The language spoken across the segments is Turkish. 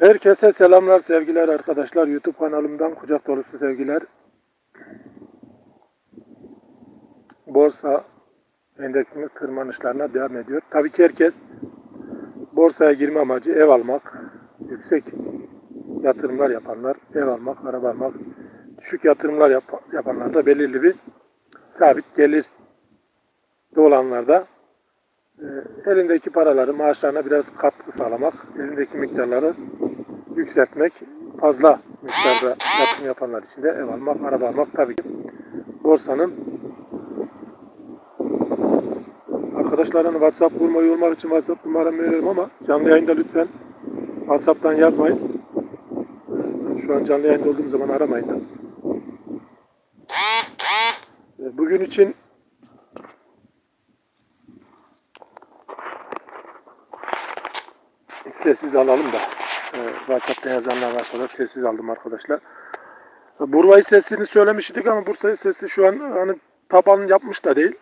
Herkese selamlar, sevgiler arkadaşlar. YouTube kanalımdan kucak dolusu sevgiler. Borsa endeksimiz tırmanışlarına devam ediyor. Tabii ki herkes borsaya girme amacı ev almak, yüksek yatırımlar yapanlar, ev almak, araba almak, düşük yatırımlar yap- yapanlar da belirli bir sabit gelir olanlar da elindeki paraları, maaşlarına biraz katkı sağlamak, elindeki miktarları yükseltmek, fazla miktarda yatırım yapanlar için de ev almak, araba almak tabii ki borsanın arkadaşlarına WhatsApp kurmayı olmak için WhatsApp numaramı veriyorum ama canlı yayında lütfen WhatsApp'tan yazmayın. Şu an canlı yayında olduğum zaman aramayın da. E, Bugün için sessiz alalım da. Ee, WhatsApp'ta yazanlar varsa da sessiz aldım arkadaşlar. Burva'yı sesini söylemiştik ama Bursa sesi şu an hani taban yapmış da değil.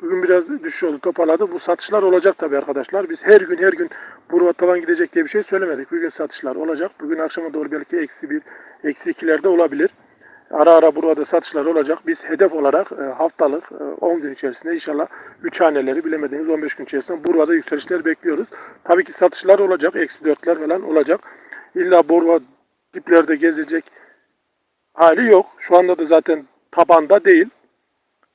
Bugün biraz düşüş oldu, toparladı. Bu satışlar olacak tabii arkadaşlar. Biz her gün her gün Burva taban gidecek diye bir şey söylemedik. Bugün satışlar olacak. Bugün akşama doğru belki eksi bir, eksi ikilerde olabilir. Ara ara burada satışlar olacak. Biz hedef olarak e, haftalık e, 10 gün içerisinde inşallah 3 haneleri bilemediğimiz 15 gün içerisinde burada yükselişler bekliyoruz. Tabii ki satışlar olacak. Eksi 4'ler falan olacak. İlla Borva diplerde gezilecek hali yok. Şu anda da zaten tabanda değil.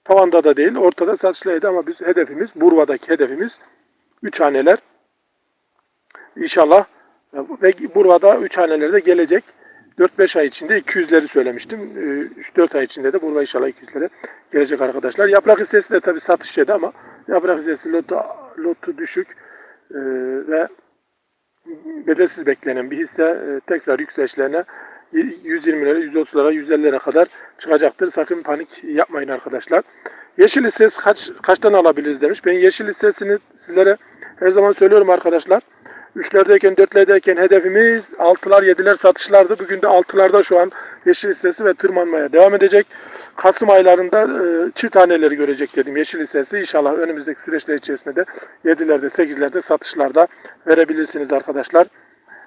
Tavanda da değil. Ortada satışlardaydı ama biz hedefimiz, Burva'daki hedefimiz 3 haneler. İnşallah e, ve Burva'da 3 hanelerde gelecek. 4-5 ay içinde 200'leri söylemiştim. 3-4 ay içinde de burada inşallah 200'lere gelecek arkadaşlar. Yaprak hissesi de tabii satış yedi ama yaprak hissesi lotu, lotu düşük e, ve bedelsiz beklenen bir hisse e, tekrar yükselişlerine 120'lere, 130'lara, 150'lere kadar çıkacaktır. Sakın panik yapmayın arkadaşlar. Yeşil hissesi kaç, kaçtan alabiliriz demiş. Ben yeşil hissesini sizlere her zaman söylüyorum arkadaşlar. Üçlerdeyken, dörtlerdeyken hedefimiz altılar, yediler satışlardı. Bugün de altılarda şu an yeşil hissesi ve tırmanmaya devam edecek. Kasım aylarında e, çift taneleri görecek dedim yeşil hissesi. İnşallah önümüzdeki süreçler içerisinde de yedilerde, sekizlerde satışlarda verebilirsiniz arkadaşlar.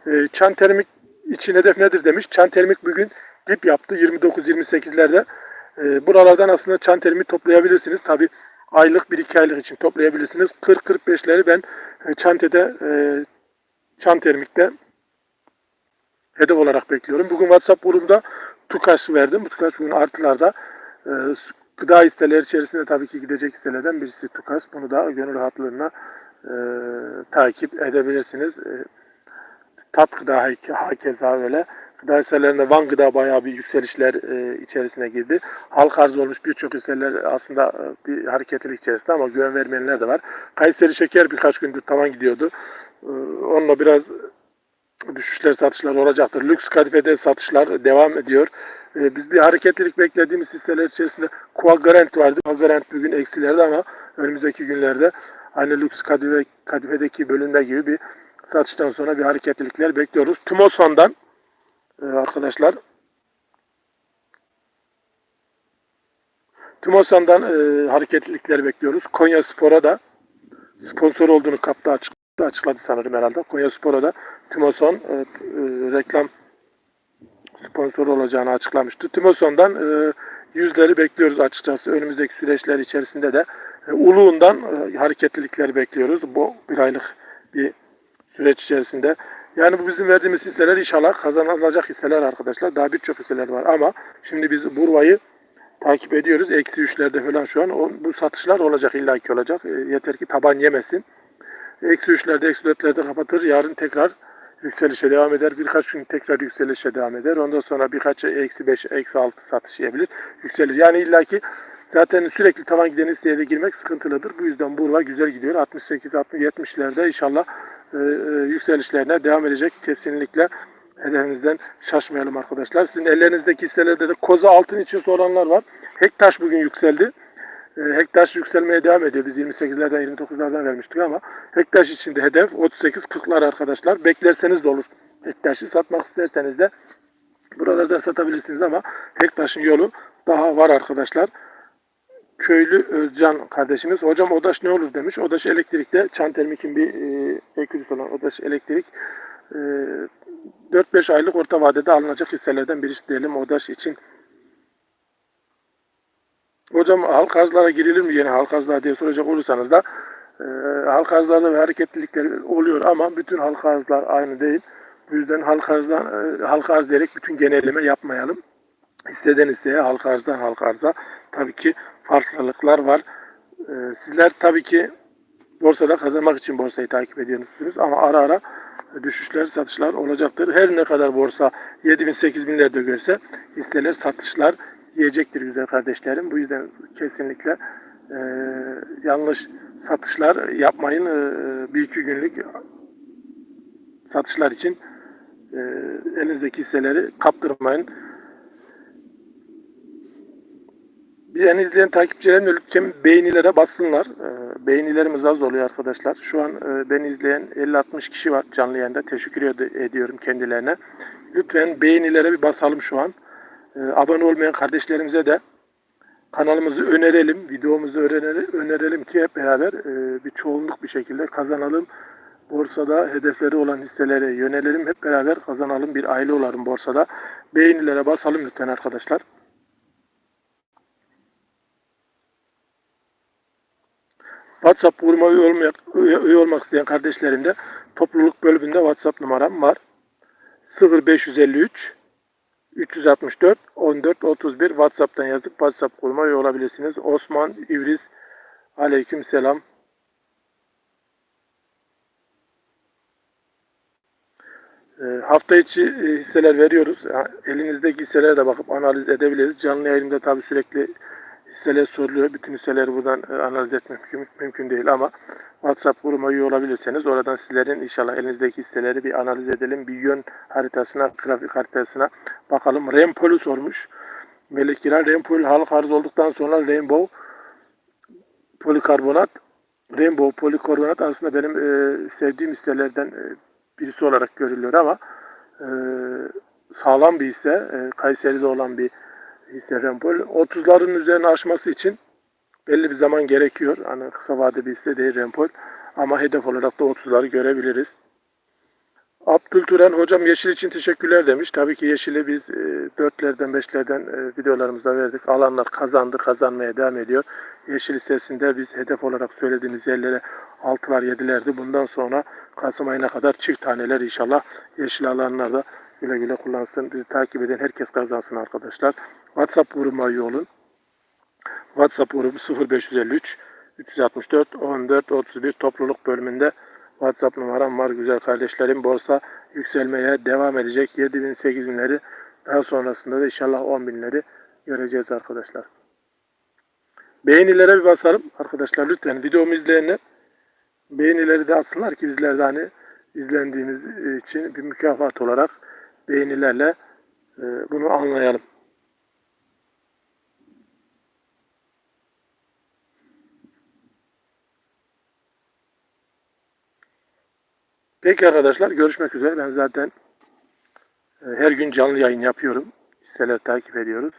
E, çan termik için hedef nedir demiş. Çan termik bugün dip yaptı 29-28'lerde. E, buralardan aslında çan termik toplayabilirsiniz. Tabi aylık 1-2 aylık için toplayabilirsiniz. 40-45'leri ben e, çantede e, çan termikte hedef olarak bekliyorum. Bugün WhatsApp grubunda TUKAŞ verdim. Bu TUKAŞ bugün artılarda e, gıda listeleri içerisinde tabii ki gidecek listelerden birisi TUKAŞ. Bunu da gönül rahatlığına e, takip edebilirsiniz. E, tat gıda hakeza öyle. Gıda hisselerinde Van Gıda bayağı bir yükselişler e, içerisine girdi. Halk arz olmuş birçok hisseler aslında e, bir hareketlilik içerisinde ama güven vermeyenler de var. Kayseri Şeker birkaç gündür tavan gidiyordu. E, onunla biraz düşüşler satışlar olacaktır. Lüks kadifede satışlar devam ediyor. E, biz bir hareketlilik beklediğimiz hisseler içerisinde Quadrant vardı. Quadrant bugün eksilerde ama önümüzdeki günlerde aynı lüks kadife, kadifedeki bölümde gibi bir satıştan sonra bir hareketlilikler bekliyoruz. Tumosan'dan e, arkadaşlar Tumosan'dan e, hareketlilikler bekliyoruz. Konya Spor'a da sponsor olduğunu kapta açıkladı, açıkladı sanırım herhalde. Konya Spor'a da Tumoson e, e, reklam sponsor olacağını açıklamıştı. Tümoson'dan e, yüzleri bekliyoruz açıkçası. Önümüzdeki süreçler içerisinde de e, Uluğundan e, hareketlilikler bekliyoruz. Bu bir aylık bir süreç içerisinde. Yani bu bizim verdiğimiz hisseler inşallah kazanılacak hisseler arkadaşlar. Daha birçok hisseler var ama şimdi biz Burva'yı takip ediyoruz. Eksi üçlerde falan şu an. O, bu satışlar olacak illaki olacak. E, yeter ki taban yemesin. Eksi üçlerde, eksi dörtlerde kapatır. Yarın tekrar yükselişe devam eder. Birkaç gün tekrar yükselişe devam eder. Ondan sonra birkaç eksi beş, eksi altı satış yiyebilir. Yükselir. Yani illaki zaten sürekli tavan giden hisseye de girmek sıkıntılıdır. Bu yüzden Burva güzel gidiyor. 68, 60, 70'lerde inşallah e, e, yükselişlerine devam edecek. Kesinlikle hedefimizden şaşmayalım arkadaşlar. Sizin ellerinizdeki hisselerde de koza altın için soranlar var. Hektaş bugün yükseldi. E, Hektaş yükselmeye devam ediyor. Biz 28'lerden 29'lardan vermiştik ama Hektaş için de hedef 38-40'lar arkadaşlar. Beklerseniz de olur. Hektaş'ı satmak isterseniz de buralardan satabilirsiniz ama Hektaş'ın yolu daha var arkadaşlar. Köylü Özcan kardeşimiz. Hocam Odaş ne olur demiş. Odaş elektrikte Çantelmik'in bir e, olan Odaş elektrik e, 4-5 aylık orta vadede alınacak hisselerden birisi diyelim ODAŞ için. Hocam halk arzlara girilir mi yeni halk arzlara diye soracak olursanız da e, halk arzlarda ve hareketlilikler oluyor ama bütün halk arzlar aynı değil. Bu yüzden halk arzdan, e, halk arz diyerek bütün genelleme yapmayalım. Hisseden hisseye, halk arzdan halk arza tabii ki farklılıklar var. E, sizler tabii ki borsada kazanmak için borsayı takip ediyorsunuz ama ara ara düşüşler, satışlar olacaktır. Her ne kadar borsa 7000 8000'lerde görse hisseler satışlar yiyecektir güzel kardeşlerim. Bu yüzden kesinlikle e, yanlış satışlar yapmayın. E, bir iki günlük satışlar için e, elinizdeki hisseleri kaptırmayın. Bizi izleyen takipçilerim de lütfen beğenilere bassınlar. E, beğenilerimiz az oluyor arkadaşlar. Şu an e, beni izleyen 50-60 kişi var canlı yayında. Teşekkür ed- ediyorum kendilerine. Lütfen beğenilere bir basalım şu an. E, abone olmayan kardeşlerimize de kanalımızı önerelim, videomuzu önerelim ki hep beraber e, bir çoğunluk bir şekilde kazanalım. Borsada hedefleri olan hisselere yönelelim. Hep beraber kazanalım. Bir aile olalım borsada. Beğenilere basalım lütfen arkadaşlar. WhatsApp grubuma üye olmak, üye, üye olmak isteyen kardeşlerim de topluluk bölümünde WhatsApp numaram var. 0553 364 14 31 WhatsApp'tan yazıp WhatsApp üye olabilirsiniz. Osman İvriz Aleyküm selam. E, hafta içi e, hisseler veriyoruz. Elinizdeki hisselere de bakıp analiz edebiliriz. Canlı yayında tabii sürekli hisseler soruluyor. Bütün hisseleri buradan e, analiz etmek mümkün, değil ama WhatsApp grubuma üye olabilirseniz oradan sizlerin inşallah elinizdeki hisseleri bir analiz edelim. Bir yön haritasına, grafik haritasına bakalım. Rempol'ü sormuş. Melek Giral, Rempol halk arz olduktan sonra Rainbow polikarbonat Rainbow polikarbonat aslında benim e, sevdiğim hisselerden e, birisi olarak görülüyor ama e, sağlam bir hisse. E, Kayseri'de olan bir hisse Rainbow. 30'ların üzerine aşması için belli bir zaman gerekiyor. Hani kısa vade bir hisse değil Rainbow. Ama hedef olarak da 30'ları görebiliriz. Abdültüren hocam yeşil için teşekkürler demiş. Tabii ki yeşili biz e, 4'lerden 5'lerden e, videolarımızda verdik. Alanlar kazandı, kazanmaya devam ediyor. Yeşil hissesinde biz hedef olarak söylediğimiz yerlere 6'lar 7'lerdi. Bundan sonra Kasım ayına kadar çift taneler inşallah yeşil alanlarda güle güle kullansın. Bizi takip eden herkes kazansın arkadaşlar. WhatsApp grubuma üye olun. WhatsApp grubu 0553 364 14 31 topluluk bölümünde WhatsApp numaram var güzel kardeşlerim. Borsa yükselmeye devam edecek. 7000 8000'leri daha sonrasında da inşallah 10.000'leri göreceğiz arkadaşlar. Beğenilere bir basalım arkadaşlar lütfen. Videomu izleyenler beğenileri de atsınlar ki bizler de hani izlendiğimiz için bir mükafat olarak beğenilerle e, bunu anlayalım. Peki arkadaşlar görüşmek üzere. Ben zaten e, her gün canlı yayın yapıyorum. Hisseler takip ediyoruz.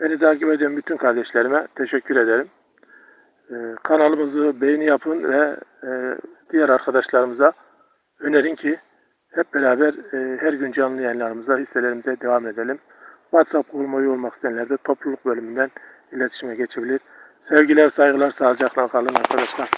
Beni takip eden bütün kardeşlerime teşekkür ederim. E, kanalımızı beğeni yapın ve e, diğer arkadaşlarımıza önerin ki hep beraber her gün canlı yayınlarımızda hisselerimize devam edelim. WhatsApp grubuma üye olmak isteyenler de topluluk bölümünden iletişime geçebilir. Sevgiler, saygılar, sağlıcakla kalın arkadaşlar.